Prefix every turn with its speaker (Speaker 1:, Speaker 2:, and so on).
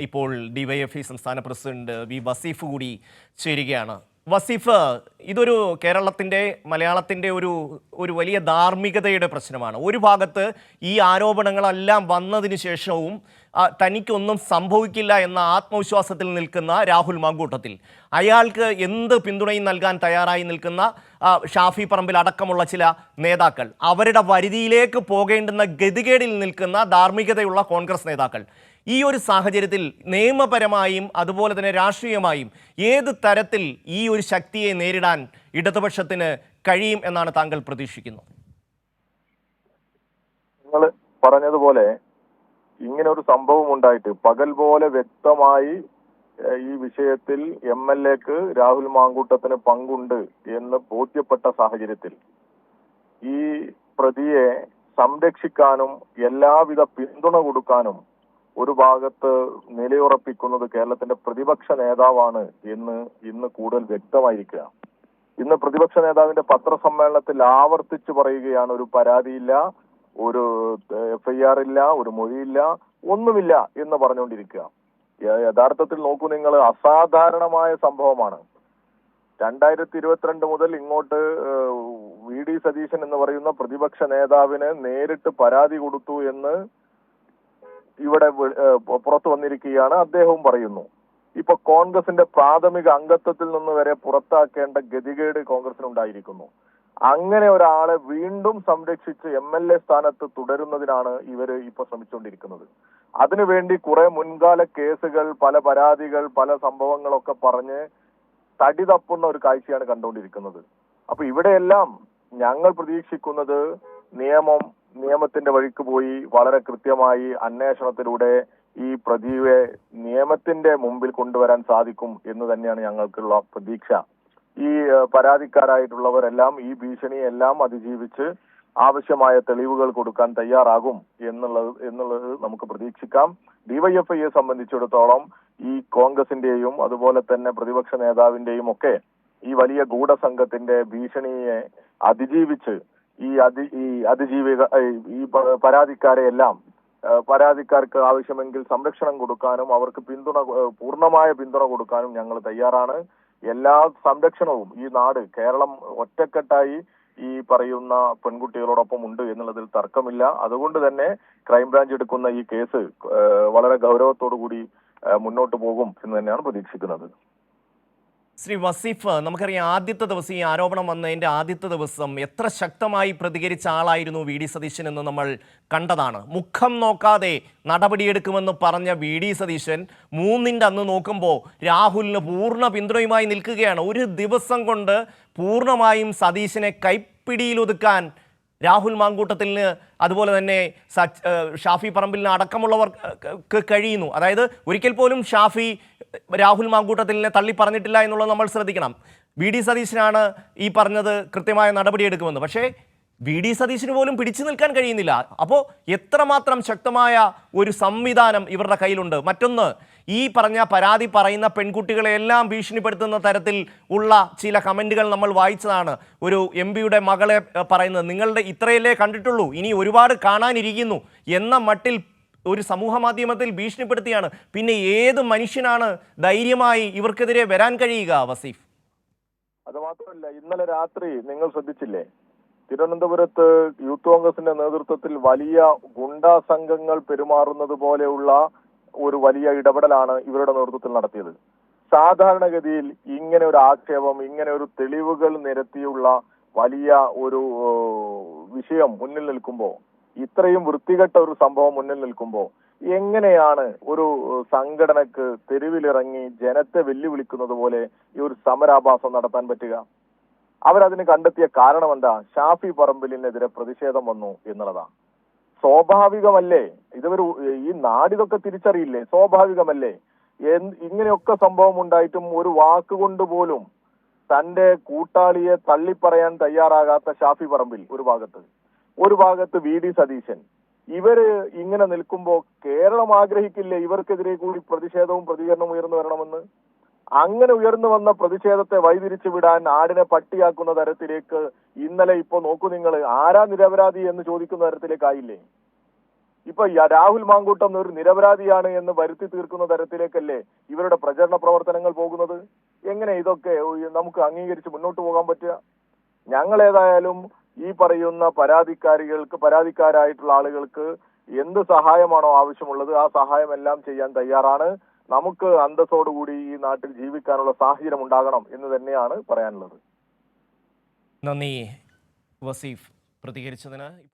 Speaker 1: ഇപ്പോൾ ഡിവൈഎഫ്ഐ സംസ്ഥാന president V Vaseef കൂടി ചേരുകയാണ്. വസീഫ് ഇതൊരു കേരളത്തിന്റെ മലയാളത്തിന്റെ ഒരു ഒരു വലിയ ധാർമ്മികതയുടെ പ്രശ്നമാണ്. ഒരു ഭാഗത്ത് ഈ ആരോപണങ്ങളെല്ലാം വന്നതിന് ശേഷവും തനിക്കൊന്നും സംഭവിക്കില്ല എന്ന ആത്മവിശ്വാസത്തിൽ നിൽക്കുന്ന രാഹുൽ മാങ്കൂട്ടത്തിൽ. അയാൾക്ക് എന്ത് പിന്തുണയും നൽകാൻ തയ്യാറായി നിൽക്കുന്ന ഷാഫി പറമ്പിൽ അടക്കമുള്ള ചില നേതാക്കൾ. അവരുടെ വരുതിയിലേക്ക് പോകേണ്ടുന്ന ഗതികേടിൽ നിൽക്കുന്ന ധാർമ്മികതയുള്ള കോൺഗ്രസ് നേതാക്കൾ. ഈ ഒരു സാഹചര്യത്തിൽ നിയമപരമായും അതുപോലെ തന്നെ രാഷ്ട്രീയമായും ഏത് തരത്തിൽ ഈ ഒരു ശക്തിയെ നേരിടാൻ ഇടതുപക്ഷത്തിന് കഴിയും എന്നാണ് താങ്കൾ പ്രതീക്ഷിക്കുന്നത്
Speaker 2: നിങ്ങൾ പറഞ്ഞതുപോലെ ഇങ്ങനെ ഒരു സംഭവം ഉണ്ടായിട്ട് പകൽ പോലെ വ്യക്തമായി ഈ വിഷയത്തിൽ എം എൽ എക്ക് രാഹുൽ മാങ്കൂട്ടത്തിന് പങ്കുണ്ട് എന്ന് ബോധ്യപ്പെട്ട സാഹചര്യത്തിൽ ഈ പ്രതിയെ സംരക്ഷിക്കാനും എല്ലാവിധ പിന്തുണ കൊടുക്കാനും ഒരു ഭാഗത്ത് നിലയുറപ്പിക്കുന്നത് കേരളത്തിന്റെ പ്രതിപക്ഷ നേതാവാണ് എന്ന് ഇന്ന് കൂടുതൽ വ്യക്തമായിരിക്കുക ഇന്ന് പ്രതിപക്ഷ നേതാവിന്റെ പത്രസമ്മേളനത്തിൽ ആവർത്തിച്ചു പറയുകയാണ് ഒരു പരാതിയില്ല ഒരു എഫ് ഐ ആർ ഇല്ല ഒരു മൊഴിയില്ല ഒന്നുമില്ല എന്ന് പറഞ്ഞുകൊണ്ടിരിക്കുക യഥാർത്ഥത്തിൽ നോക്കൂ നിങ്ങൾ അസാധാരണമായ സംഭവമാണ്. രണ്ടായിരത്തി ഇരുപത്തിരണ്ട് മുതൽ ഇങ്ങോട്ട് വി ഡി സതീശൻ എന്ന് പറയുന്ന പ്രതിപക്ഷ നേതാവിന് നേരിട്ട് പരാതി കൊടുത്തു എന്ന് ഇവിടെ പുറത്തു വന്നിരിക്കുകയാണ്. അദ്ദേഹവും പറയുന്നു ഇപ്പൊ കോൺഗ്രസിന്റെ പ്രാഥമിക അംഗത്വത്തിൽ നിന്ന് വരെ പുറത്താക്കേണ്ട ഗതികേട് കോൺഗ്രസിനുണ്ടായിരിക്കുന്നു. അങ്ങനെ ഒരാളെ വീണ്ടും സംരക്ഷിച്ച് എം എൽ എ സ്ഥാനത്ത് തുടരുന്നതിനാണ് ഇവർ ഇപ്പൊ ശ്രമിച്ചുകൊണ്ടിരിക്കുന്നത്. അതിനുവേണ്ടി കുറെ മുൻകാല കേസുകൾ പല പരാതികൾ പല സംഭവങ്ങളൊക്കെ പറഞ്ഞ് തടി തപ്പുന്ന ഒരു കാഴ്ചയാണ് കണ്ടുകൊണ്ടിരിക്കുന്നത്. അപ്പൊ ഇവിടെയെല്ലാം ഞങ്ങൾ പ്രതീക്ഷിക്കുന്നത് നിയമം നിയമത്തിന്റെ വഴിക്ക് പോയി വളരെ കൃത്യമായി അന്വേഷണത്തിലൂടെ ഈ പ്രതിയെ നിയമത്തിന്റെ മുമ്പിൽ കൊണ്ടുവരാൻ സാധിക്കും എന്ന് തന്നെയാണ് ഞങ്ങൾക്കുള്ള പ്രതീക്ഷ. ഈ പരാതിക്കാരായിട്ടുള്ളവരെല്ലാം ഈ ഭീഷണിയെല്ലാം അതിജീവിച്ച് ആവശ്യമായ തെളിവുകൾ കൊടുക്കാൻ തയ്യാറാകും എന്നുള്ളത് എന്നുള്ളത് നമുക്ക് പ്രതീക്ഷിക്കാം. ഡിവൈഎഫ്ഐയെ സംബന്ധിച്ചിടത്തോളം ഈ കോൺഗ്രസിന്റെയും അതുപോലെ തന്നെ പ്രതിപക്ഷ നേതാവിന്റെയും ഒക്കെ ഈ വലിയ ഗൂഢസംഘത്തിന്റെ ഭീഷണിയെ അതിജീവിച്ച് ഈ അതി ഈ അതിജീവിക ഈ പരാതിക്കാരെ എല്ലാം പരാതിക്കാർക്ക് ആവശ്യമെങ്കിൽ സംരക്ഷണം കൊടുക്കാനും അവർക്ക് പിന്തുണ പൂർണമായ പിന്തുണ കൊടുക്കാനും ഞങ്ങൾ തയ്യാറാണ്. എല്ലാ സംരക്ഷണവും ഈ നാട് കേരളം ഒറ്റക്കെട്ടായി ഈ പറയുന്ന പെൺകുട്ടികളോടൊപ്പം ഉണ്ട് എന്നുള്ളതിൽ തർക്കമില്ല. അതുകൊണ്ട് തന്നെ ക്രൈംബ്രാഞ്ച് എടുക്കുന്ന ഈ കേസ് വളരെ ഗൗരവത്തോടു കൂടി മുന്നോട്ട് പോകും എന്ന് തന്നെയാണ് പ്രതീക്ഷിക്കുന്നത്.
Speaker 1: ശ്രീ വസീഫ് നമുക്കറിയാം ആദ്യത്തെ ദിവസം ഈ ആരോപണം വന്നതിന്റെ ആദ്യത്തെ ദിവസം എത്ര ശക്തമായി പ്രതികരിച്ച ആളായിരുന്നു വി ഡി സതീശൻ എന്ന് നമ്മൾ കണ്ടതാണ്. മുഖം നോക്കാതെ നടപടിയെടുക്കുമെന്ന് പറഞ്ഞ വി ഡി സതീശൻ മൂന്നിന്റെ അന്ന് നോക്കുമ്പോൾ രാഹുലിന് പൂർണ പിന്തുണയുമായി നിൽക്കുകയാണ്. ഒരു ദിവസം കൊണ്ട് പൂർണമായും സതീശനെ കൈപ്പിടിയിലൊതുക്കാൻ രാഹുൽ മാങ്കൂട്ടത്തിന് അതുപോലെ തന്നെ ഷാഫി പറമ്പിലിന് അടക്കമുള്ളവർക്ക് കഴിയുന്നു. അതായത് ഒരിക്കൽ പോലും ഷാഫി രാഹുൽ മാങ്കൂട്ടത്തിലിനെ തള്ളി പറഞ്ഞിട്ടില്ല എന്നുള്ളത് നമ്മൾ ശ്രദ്ധിക്കണം. വി ഡി സതീശനാണ് ഈ പറഞ്ഞത് കൃത്യമായ നടപടിയെടുക്കുമെന്ന് പക്ഷേ വി ഡി സതീശന് പോലും പിടിച്ചു നിൽക്കാൻ കഴിയുന്നില്ല. അപ്പോൾ എത്രമാത്രം ശക്തമായ ഒരു സംവിധാനം ഇവരുടെ കയ്യിലുണ്ട്. മറ്റൊന്ന് ഈ പറഞ്ഞ പരാതി പറയുന്ന പെൺകുട്ടികളെ എല്ലാം ഭീഷണിപ്പെടുത്തുന്ന തരത്തിൽ ഉള്ള ചില കമന്റുകൾ നമ്മൾ വായിച്ചതാണ്. ഒരു എം പിയുടെ മകളെ പറയുന്നത് നിങ്ങളുടെ ഇത്രയല്ലേ കണ്ടിട്ടുള്ളൂ ഇനി ഒരുപാട് കാണാനിരിക്കുന്നു എന്ന മട്ടിൽ ഒരു സമൂഹ മാധ്യമത്തിൽ ഭീഷണിപ്പെടുത്തിയാണ്. പിന്നെ ഏത് മനുഷ്യനാണ് ധൈര്യമായി ഇവർക്കെതിരെ വരാൻ കഴിയുക വസീഫ്?
Speaker 2: അത് മാത്രമല്ല ഇന്നലെ രാത്രി നിങ്ങൾ ശ്രദ്ധിച്ചില്ലേ? തിരുവനന്തപുരത്ത് യൂത്ത് കോൺഗ്രസിന്റെ നേതൃത്വത്തിൽ വലിയ ഗുണ്ടാ സംഘങ്ങൾ പെരുമാറുന്നത് പോലെയുള്ള ഒരു വലിയ ഇടപെടലാണ് ഇവരുടെ നേതൃത്വത്തിൽ നടത്തിയത്. സാധാരണഗതിയിൽ ഇങ്ങനെ ഒരു ആക്ഷേപം ഇങ്ങനെ ഒരു തെളിവുകൾ നിരത്തിയുള്ള വലിയ ഒരു വിഷയം മുന്നിൽ നിൽക്കുമ്പോൾ ഇത്രയും വൃത്തികെട്ട ഒരു സംഭവം മുന്നിൽ നിൽക്കുമ്പോൾ എങ്ങനെയാണ് ഒരു സംഘടനക്ക് തെരുവിലിറങ്ങി ജനത്തെ വെല്ലുവിളിക്കുന്നത് പോലെ ഈ ഒരു സമരാഭാസം നടത്താൻ പറ്റുക? അവരതിന് കണ്ടെത്തിയ കാരണം എന്താ? ഷാഫി പറമ്പിലിനെതിരെ പ്രതിഷേധം വന്നു എന്നുള്ളതാണ്. സ്വാഭാവികമല്ലേ? ഇതൊരു ഈ നാടിതൊക്കെ തിരിച്ചറിയില്ലേ? സ്വാഭാവികമല്ലേ? ഇങ്ങനെയൊക്കെ സംഭവം ഉണ്ടായിട്ടും ഒരു വാക്കുകൊണ്ട് പോലും തന്റെ കൂട്ടാളിയെ തള്ളിപ്പറയാൻ തയ്യാറാകാത്ത ഷാഫി പറമ്പിൽ ഒരു ഭാഗത്ത്. ഒരു ഭാഗത്ത് വി. ഡി. സതീശൻ. ഇവർ ഇങ്ങനെ നിൽക്കുമ്പോ കേരളം ആഗ്രഹിക്കില്ലേ? ഇവർക്കെതിരെ കൂടി പ്രതിഷേധവും പ്രതികരണവും ഉയർന്നു വരണമെന്ന്? അങ്ങനെ ഉയർന്നു വന്ന പ്രതിഷേധത്തെ വഴിതിരിച്ചു വിടാൻ ആടിനെ പട്ടിയാക്കുന്ന തരത്തിലേക്ക് ഇന്നലെ ഇപ്പൊ നോക്കൂ നിങ്ങൾ ആരാ നിരപരാധി എന്ന് ചോദിക്കുന്ന തരത്തിലേക്കായില്ലേ ഇപ്പൊ രാഹുൽ മാങ്കൂട്ടം ഒരു നിരപരാധിയാണ് എന്ന് വരുത്തി തീർക്കുന്ന തരത്തിലേക്കല്ലേ ഇവരുടെ പ്രചരണ പ്രവർത്തനങ്ങൾ പോകുന്നത്? എങ്ങനെ ഇതൊക്കെ നമുക്ക് അംഗീകരിച്ച് മുന്നോട്ട് പോകാൻ പറ്റുക? ഞങ്ങൾ ഏതായാലും ഈ പറയുന്ന പരാതിക്കാരികൾക്ക് പരാതിക്കാരായിട്ടുള്ള ആളുകൾക്ക് എന്ത് സഹായമാണോ ആവശ്യമുള്ളത് ആ സഹായമെല്ലാം ചെയ്യാൻ തയ്യാറാണ്. നമുക്ക് അന്തസ്സോടുകൂടി ഈ നാട്ടിൽ ജീവിക്കാനുള്ള സാഹചര്യം ഉണ്ടാകണം എന്ന് തന്നെയാണ് പറയാനുള്ളത്.
Speaker 1: നന്ദി വസീഫ് പ്രതികരിച്ചതിന്.